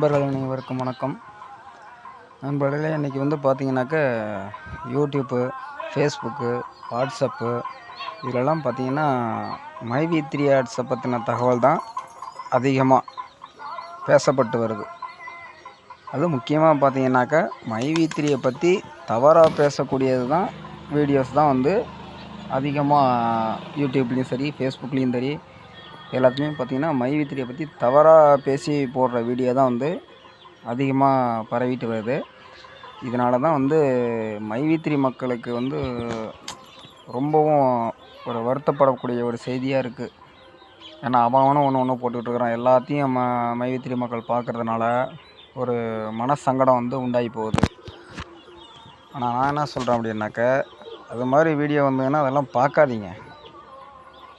நண்பர்கள் அனைவருக்கும் வணக்கம். நண்பர்களே இன்றைக்கி வந்து பார்த்திங்கனாக்க யூடியூப்பு ஃபேஸ்புக்கு வாட்ஸ்அப்பு இதிலெல்லாம் பார்த்திங்கன்னா மைவி த்ரீ ஆட்ஸை பற்றின தகவல் தான் அதிகமாக பேசப்பட்டு வருது. அது முக்கியமாக பார்த்தீங்கன்னாக்கா மைவி த்ரீயை பற்றி தவறாக பேசக்கூடியது தான் வீடியோஸ் தான் வந்து அதிகமாக யூடியூப்லேயும் சரி ஃபேஸ்புக்லேயும் சரி எல்லாத்துலேயும் பார்த்தீங்கன்னா மைவி த்ரீயை பற்றி தவறாக பேசி போடுற வீடியோ தான் வந்து அதிகமாக பரவிட்டு வருது. இதனால தான் வந்து மைவி த்ரீ மக்களுக்கு வந்து ரொம்பவும் ஒரு வருத்தப்படக்கூடிய ஒரு செய்தியாக இருக்குது ஏன்னா அவனும் ஒன்று ஒன்று போட்டுட்ருக்குறான் எல்லாத்தையும் ம மைவித்திரி மக்கள் பார்க்குறதுனால ஒரு மனசங்கடம் வந்து உண்டாகி போகுது. ஆனால் நான் என்ன சொல்கிறேன் அப்படின்னாக்க அது மாதிரி வீடியோ வந்ததுன்னா அதெல்லாம் பார்க்காதீங்க.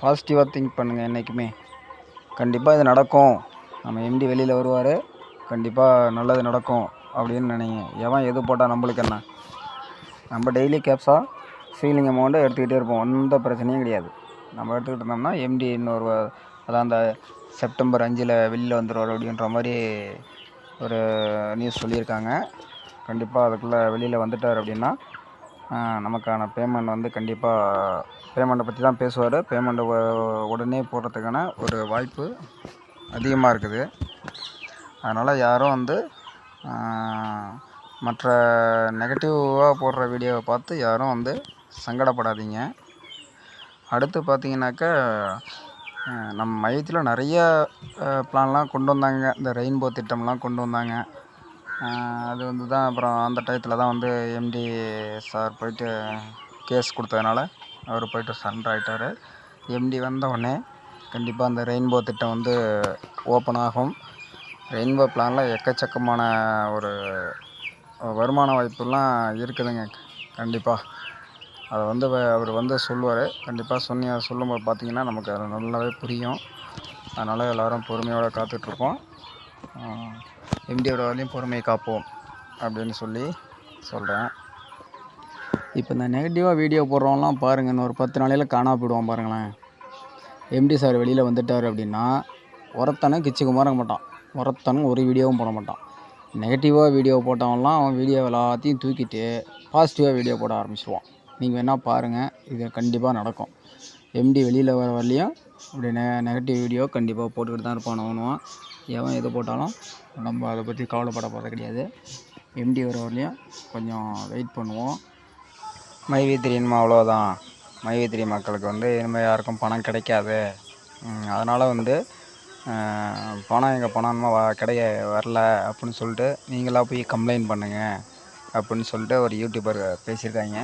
பாசிட்டிவாக திங்க் பண்ணுங்கள் என்றைக்குமே கண்டிப்பாக இது நடக்கும். நம்ம எம்டி வெளியில் வருவார். கண்டிப்பாக நல்லது நடக்கும் அப்படின்னு நினைங்க. எவன் எது போட்டால் நம்மளுக்கு என்ன? நம்ம டெய்லி கேப்ஸாக சீலிங் அமௌண்ட்டை எடுத்துக்கிட்டே இருப்போம். எந்த பிரச்சனையும் கிடையாது. நம்ம எடுத்துக்கிட்டு இருந்தோம்னா எம்டி இன்னொரு அதான் அந்த செப்டம்பர் அஞ்சில் வெளியில் வந்துடுவார் அப்படின்ற மாதிரி ஒரு நியூஸ் சொல்லியிருக்காங்க. கண்டிப்பாக அதுக்குள்ளே வெளியில் வந்துட்டார் அப்படின்னா நமக்கான பேமெண்ட் வந்து கண்டிப்பாக பேமெண்ட்டை பற்றி தான் பேசுவார். பேமெண்ட்டை உடனே போடுறதுக்கான ஒரு வாய்ப்பு அதிகமாக இருக்குது. அதனால் யாரும் வந்து மற்ற நெகட்டிவாக போடுற வீடியோவை பார்த்து யாரும் வந்து சங்கடப்படாதீங்க. அடுத்து பார்த்தீங்கன்னாக்கா நம் நம்ம மையத்தில் நிறைய பிளான்லாம் கொண்டு வந்தாங்க. இந்த ரெயின்போ திட்டம்லாம் கொண்டு வந்தாங்க. அது வந்து தான் அப்புறம் அந்த டயத்தில் தான் வந்து எம்டி சார் போயிட்டு கேஸ் கொடுத்ததுனால அவர் போயிட்டு சரண்டர் ஆகிட்டார் எம்டி வந்தவுடனே கண்டிப்பாக அந்த ரெயின்போ திட்டம் வந்து ஓப்பன் ஆகும். ரெயின்போ பிளானில் எக்கச்சக்கமான ஒரு வருமான வாய்ப்புலாம் இருக்குதுங்க. கண்டிப்பாக அதை வந்து வ- அவர் வந்து சொல்லுவார். கண்டிப்பாக சொன்னி சொல்லும்போது பார்த்திங்கன்னா நமக்கு அது நல்லாவே புரியும். அதனால் எல்லோரும் பொறுமையோடு காத்துட்ருக்கோம். எம்டியோட வரலையும் பொறுமையை காப்போம் அப்படின்னு சொல்லி சொல்கிறேன் இப்போ இந்த நெகட்டிவாக வீடியோ போடுறவங்களாம் பாருங்கள் இன்னும் ஒரு பத்து நாளையில் காணாம போயிடுவான் பாருங்களேன். எம்டி சார் வெளியில் வந்துட்டார் அப்படின்னா ஒருத்தனை கிச்சுக்கு மாற மாட்டான். ஒருத்தனும் ஒரு வீடியோவும் போட மாட்டான். நெகட்டிவாக வீடியோ போட்டவன்லாம் அவன் வீடியோ எல்லாத்தையும் தூக்கிட்டு பாசிட்டிவாக வீடியோ போட ஆரம்பிச்சிடுவான் நீங்கள் வேணால் பாருங்கள் இது கண்டிப்பாக நடக்கும். எம்டி வெளியில் வர வரலையும் இப்படி நெ நெகட்டிவ் வீடியோ கண்டிப்பாக போட்டுக்கிட்டு தான் இருப்பான் அவனுவான் எவன் எது போட்டாலும் நம்ம அதை பற்றி கவலைப்பட போகிறது கிடையாது. எம்டி வர வரலையும் கொஞ்சம் வெயிட் பண்ணுவோம். மைவி அவ்வளோதான் மைவி மக்களுக்கு வந்து இனிமேல் யாருக்கும் பணம் கிடைக்காது. அதனால் வந்து பணம் எங்கள் பணம் வ கிடைக்க வரல அப்படின்னு சொல்லிட்டு நீங்களாக போய் கம்ப்ளைண்ட் பண்ணுங்கள் அப்படின்னு சொல்லிட்டு ஒரு யூடியூபர் பேசியிருக்காங்க.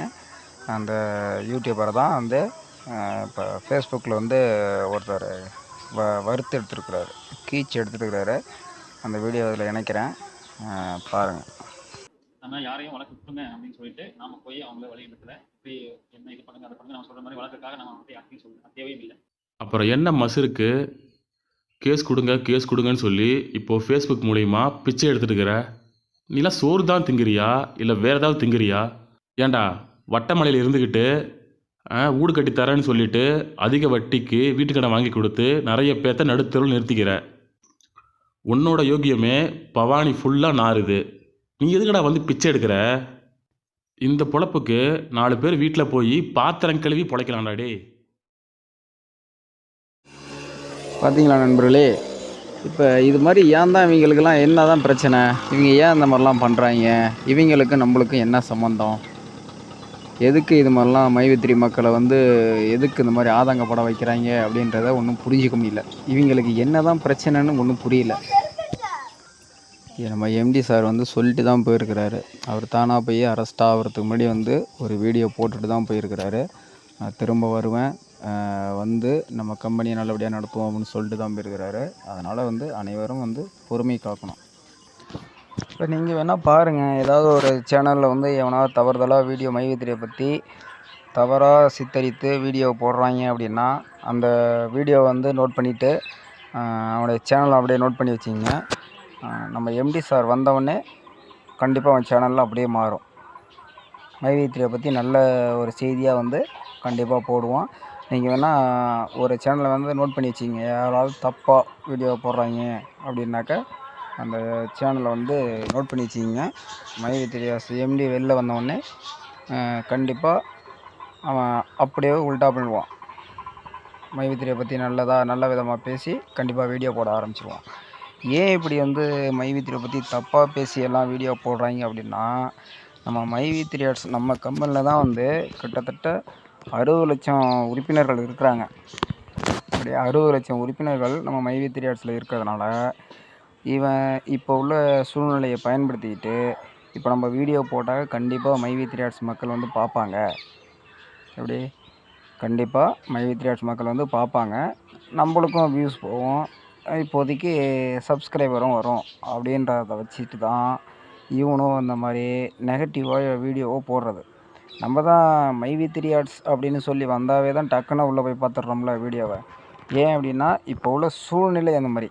அந்த யூடியூபரை தான் வந்து இப்போ ஃபேஸ்புக்கில் வந்து ஒருத்தர் வ வறுத்து எடுத்துருக்குறாரு. கீச்சு எடுத்துருக்கிறாரு. அந்த வீடியோ இதில் இணைக்கிறேன். பாருங்கள் நம்ம யாரையும் வழக்கு கொடுங்க அப்படின்னு சொல்லிட்டு நாம போய் அவங்கள வழிநடத்தல இப்படி என்ன இது பண்ணுங்க அதை பண்ணுங்க நம்ம சொல்ற மாதிரி வழக்குக்காக நம்ம வந்து யார்ட்டையும் சொல்ல தேவையும் இல்லை. அப்புறம் என்ன மசுருக்கு? கேஸ் கொடுங்க கேஸ் கொடுங்கன்னு சொல்லி இப்போது ஃபேஸ்புக் மூலிமா பிச்சை எடுத்துட்டு இருக்கிற நீலாம் சோறு தான் திங்குறியா இல்லை வேற ஏதாவது திங்குறியா ஏன்டா வட்டமலையில் இருந்துக்கிட்டு வீடு கட்டி தரேன்னு சொல்லிட்டு அதிக வட்டிக்கு வீட்டுக்கடை வாங்கி கொடுத்து நிறைய பேர்த்த நடுத்தருள் நிறுத்திக்கிற. உன்னோட யோகியமே பவானி ஃபுல்லாக நாறுது. நீ எதுக்கடா வந்து பிச்சை எடுக்கிற? இந்த பொழப்புக்கு நாலு பேர் வீட்டில் போய் பாத்திரம் கழுவி பொழைக்கலாம்டா டேய். பார்த்தீங்களா நண்பர்களே? இப்போ இது மாதிரி ஏன் தான் இவங்களுக்கெல்லாம் என்ன தான் பிரச்சனை? இவங்க ஏன் இந்த மாதிரிலாம் பண்ணுறாங்க இவங்களுக்கு நம்மளுக்கு என்ன சம்மந்தம் எதுக்கு இது மாதிரிலாம் மைவித்திரி மக்களை வந்து எதுக்கு இந்த மாதிரி ஆதங்கப்பட வைக்கிறாங்க அப்படின்றத ஒன்றும் புரிஞ்சிக்க முடியல. இவங்களுக்கு என்ன தான் பிரச்சனைன்னு ஒன்றும் புரியல. நம்ம எம்டி சார் வந்து சொல்லிட்டு தான் போயிருக்கிறாரு. அவர் தானாக போய் அரெஸ்ட் ஆகிறதுக்கு முன்னாடி வந்து ஒரு வீடியோ போட்டுட்டு தான் போயிருக்கிறாரு. நான் திரும்ப வருவேன். வந்து நம்ம கம்பெனியை நல்லபடியாக நடத்துவோம் அப்படின்னு சொல்லிட்டு தான் போயிருக்கிறாரு. அதனால் வந்து அனைவரும் வந்து பொறுமை காக்கணும். இப்போ நீங்கள் வேணால் பாருங்கள் ஏதாவது ஒரு சேனலில் வந்து எவனாவது தவறுதலாக வீடியோ மைவித்திரியை பற்றி தவறாக சித்தரித்து வீடியோ போடுறாங்க அப்படின்னா அந்த வீடியோ வந்து நோட் பண்ணிவிட்டு அவனுடைய சேனலை அப்படியே நோட் பண்ணி வச்சிங்க நம்ம எம்டி சார் வந்தவொடனே கண்டிப்பாக அவன் சேனலில் அப்படியே மாறும். மைவித்திரியை பற்றி நல்ல ஒரு செய்தியாக வந்து கண்டிப்பாக போடுவான். நீங்கள் வேணால் ஒரு சேனலை வந்து நோட் பண்ணி வச்சிங்க யாராவது தப்பாக வீடியோ போடுறாங்க அப்படின்னாக்கா அந்த சேனலை வந்து நோட் பண்ணி வச்சிங்க மைவி திரியாஸ் எம்டி வெளில வந்தவுடனே கண்டிப்பாக அவன் அப்படியே உல்டா பண்ணிடுவான் மைவித்திரியை பற்றி நல்லதாக நல்ல விதமாக பேசி கண்டிப்பாக வீடியோ போட ஆரம்பிச்சிருவான். ஏன் இப்படி வந்து மைவித்திரியை பற்றி தப்பாக பேசி எல்லாம் வீடியோ போடுறாங்க அப்படின்னா நம்ம மைவி த்ரீயாட்ஸ் நம்ம கம்பெனியில் தான் வந்து கிட்டத்தட்ட அறுபது லட்சம் உறுப்பினர்கள் இருக்கிறாங்க. அப்படி அறுபது லட்சம் உறுப்பினர்கள் நம்ம மைவி த்ரீயாட்ஸில் இருக்கிறதுனால இவன் இப்போ உள்ள சூழ்நிலையை பயன்படுத்திக்கிட்டு இப்போ நம்ம வீடியோ போட்டால் கண்டிப்பாக மைவி த்ரீயாட்ஸ் மக்கள் வந்து பார்ப்பாங்க. எப்படி? கண்டிப்பாக மைவி த்ரீயாட்ஸ் மக்கள் வந்து பார்ப்பாங்க. நம்மளுக்கும் வியூஸ் போகும். இப்போதைக்கு சப்ஸ்கிரைபரும் வரும் அப்படின்றத வச்சுட்டு தான் இவனும் இந்த மாதிரி நெகட்டிவாக வீடியோவோ போடுறது நம்ம தான் மைவி த்ரீ ஆர்ட்ஸ் அப்படின்னு சொல்லி வந்தாவே தான் டக்குன்னு உள்ளே போய் பார்த்துட்றோம்ல வீடியோவை ஏன் அப்படின்னா இப்போ உள்ள சூழ்நிலை அந்த மாதிரி.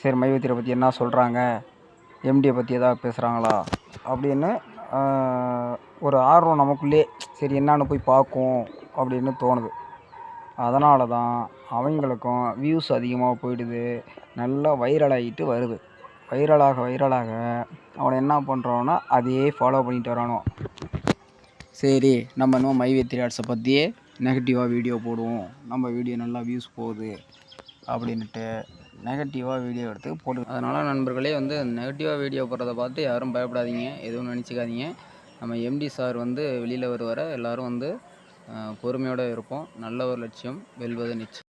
சரி மைவித்திரை பற்றி என்ன சொல்கிறாங்க எம்டியை பற்றி எதாவது பேசுகிறாங்களா அப்படின்னு ஒரு ஆர்வம் நமக்குள்ளே சரி என்னான்னு போய் பார்க்கும் அப்படின்னு தோணுது. அதனால தான் அவங்களுக்கும் வியூஸ் அதிகமாக போயிடுது. நல்லா வைரல் ஆகிட்டு வருது. வைரலாக வைரலாக அவனை என்ன பண்ணுறோன்னா அதையே ஃபாலோ பண்ணிட்டு வரானோ. சரி நம்ம இன்னும் மைவே த்ரீ பற்றியே நெகட்டிவாக வீடியோ போடுவோம். நம்ம வீடியோ நல்லா வியூஸ் போகுது அப்படின்ட்டு நெகட்டிவாக வீடியோ எடுத்து போட்டு அதனால் நண்பர்களே வந்து நெகட்டிவாக வீடியோ போடுறத பார்த்து யாரும் பயப்படாதீங்க. எதுவும் நினச்சிக்காதீங்க. நம்ம எம்டி சார் வந்து வெளியில் வருவார. எல்லோரும் வந்து பொறுமையோடு இருப்போம். நல்ல ஒரு லட்சியம் வெல்வது நிச்சயம்.